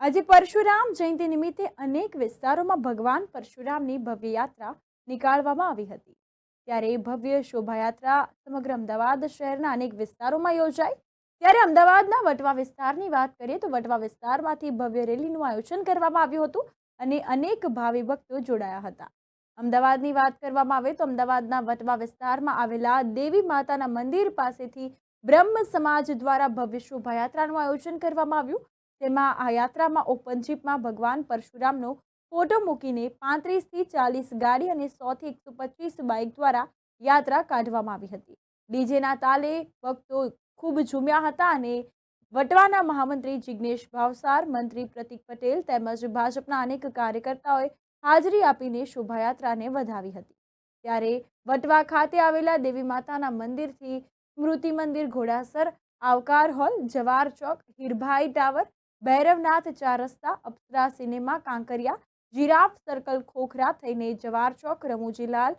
આજે પરશુરામ જયંતિ નિમિત્તે અનેક વિસ્તારોમાં ભગવાન પરશુરામની ભવ્ય યાત્રા નીકાળવામાં આવી હતી. ત્યારે ભવ્ય શોભાયાત્રા સમગ્ર અમદાવાદ શહેરના અનેક વિસ્તારોમાં યોજાઈ. ત્યારે અમદાવાદના વટવા વિસ્તારની વાત કરીએ તો વટવા વિસ્તારમાંથી ભવ્ય રેલીનું આયોજન કરવામાં આવ્યું હતું અને અનેક ભાવિ ભક્તો જોડાયા હતા. અમદાવાદની વાત કરવામાં આવે તો અમદાવાદના વટવા વિસ્તારમાં આવેલા દેવી માતાના મંદિર પાસેથી બ્રહ્મ સમાજ દ્વારા ભવ્ય શોભાયાત્રાનું આયોજન કરવામાં આવ્યું. તેમાં આ યાત્રામાં ઓપન જીપમાં ભગવાન પરશુરામનો ફોટો મૂકીને પાંત્રીસથી ચાલીસ ગાડી અને સોથી એકસો પચીસ બાઇક દ્વારા યાત્રા કાઢવામાં આવી હતી. ડીજેના તાલે ભક્તો ખૂબ ઝૂમ્યા હતા અને વટવાના મહામંત્રી જિગ્નેશ ભાવસાર, મંત્રી પ્રતિક પટેલ તેમજ ભાજપના અનેક કાર્યકર્તાઓએ હાજરી આપીને શોભાયાત્રાને વધાવી હતી. ત્યારે વટવા ખાતે આવેલા દેવી માતાના મંદિરથી સ્મૃતિ મંદિર ઘોડાસર, આવકાર હોલ, જવાર ચોક, હીરભાઈ ટાવર ભૈરવનાથ ચાર રસ્તા, Apsara cinema, Kankaria, giraffe, circle, Khokhra થઈને જવાર ચોક, રમૂજીલાલ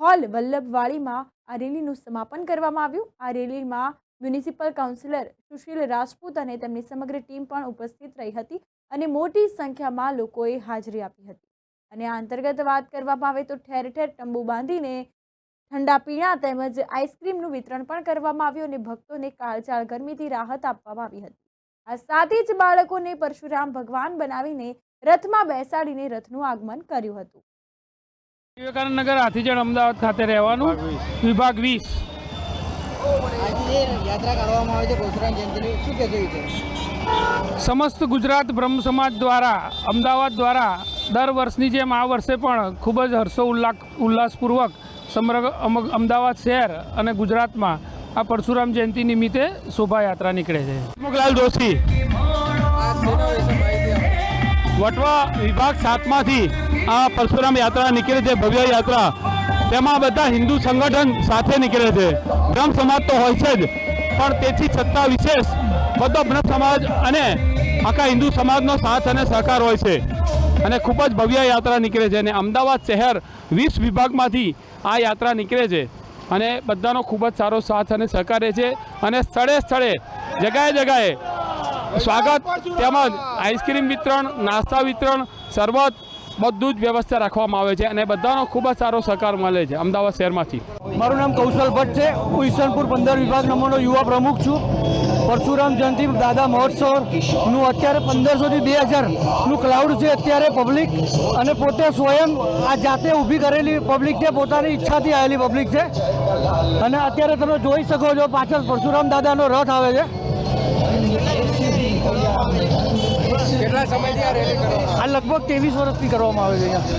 હોલ, વલ્લભવાડીમાં આ રેલીનું સમાપન કરવામાં આવ્યું. આ રેલીમાં મ્યુનિસિપલ કાઉન્સિલર સુશીલ રાજપૂત અને તેમની સમગ્ર ટીમ પણ ઉપસ્થિત રહી હતી અને મોટી સંખ્યામાં લોકોએ હાજરી આપી હતી. અને આ અંતર્ગત વાત કરવામાં આવે તો ઠેર ઠેર તંબુ બાંધીને ઠંડા પીણા તેમજ આઈસ્ક્રીમનું વિતરણ પણ કરવામાં આવ્યું અને ભક્તોને કાળજાળ ગરમીથી રાહત આપવામાં આવી હતી. આ સાથે જ બાળકોને પરશુરામ ભગવાન બનાવીને રથમાં બેસાડીને રથનું આગમન કર્યું હતું. વિવેકાનંદનગર હાથીજણ અમદાવાદ ખાતે રહેવાનું. વિભાગ વીસ. યાત્રા કાઢવામાં આવે છે પરશુરામ જયંતિની. શું કહેશો સમસ્ત ગુજરાત બ્રહ્મ સમાજ દ્વારા અમદાવાદ દ્વારા દર વર્ષની જેમ આ વર્ષે પણ ખૂબ જ હર્ષો ઉલ્લાસ ઉલ્લાસપૂર્વક સમગ્ર અમદાવાદ શહેર અને ગુજરાતમાં આ પરશુરામ જયંતિ નિમિત્તે શોભાયાત્રા નીકળે છે. મોગલાલ આપો વટવા વિભાગ સાતમાંથી આ પરશુરામ યાત્રા નીકળે છે, ભવ્ય યાત્રા. તેમાં બધા હિન્દુ સંગઠન સાથે નીકળે છે. બ્રહ્મ સમાજ તો હોય છે જ, પણ તેથી છતાં વિશેષ બધો બ્રહ્મ સમાજ અને આખા હિન્દુ સમાજનો સાથ અને સહકાર હોય છે. અને ખૂબ જ ભવ્ય યાત્રા નીકળે છે. અને અમદાવાદ શહેર વીસ વિભાગમાંથી આ યાત્રા નીકળે છે. અને બધાનો ખૂબ જ સારો સાથ અને સહકાર રહે છે. અને સ્થળે સ્થળે, જગાએ જગાએ સ્વાગત. તેમજ આઈસ્ક્રીમ વિતરણ, નાસ્તા વિતરણ, શરબત બધું જ વ્યવસ્થા રાખવામાં આવે છે અને બધાનો ખૂબ જ સારો સહકાર મળે છે અમદાવાદ શહેરમાંથી. મારું નામ કૌશલ ભટ્ટ છે. હું ઈસનપુર પંદર વિભાગ નંબરનો યુવા પ્રમુખ છું. પરશુરામ જયંતિ દાદા મહોત્સવનું અત્યારે પંદરસોથી બે હજારનું ક્લાઉડ છે અત્યારે પબ્લિક અને પોતે સ્વયં આ જાતે ઊભી કરેલી પબ્લિક છે. પોતાની ઈચ્છાથી આવેલી પબ્લિક છે. અને અત્યારે તમે જોઈ શકો છો પાછળ પરશુરામ દાદાનો રથ આવે છે. આ લગભગ ત્રેવીસ વર્ષથી કરવામાં આવે છે અહીંયા.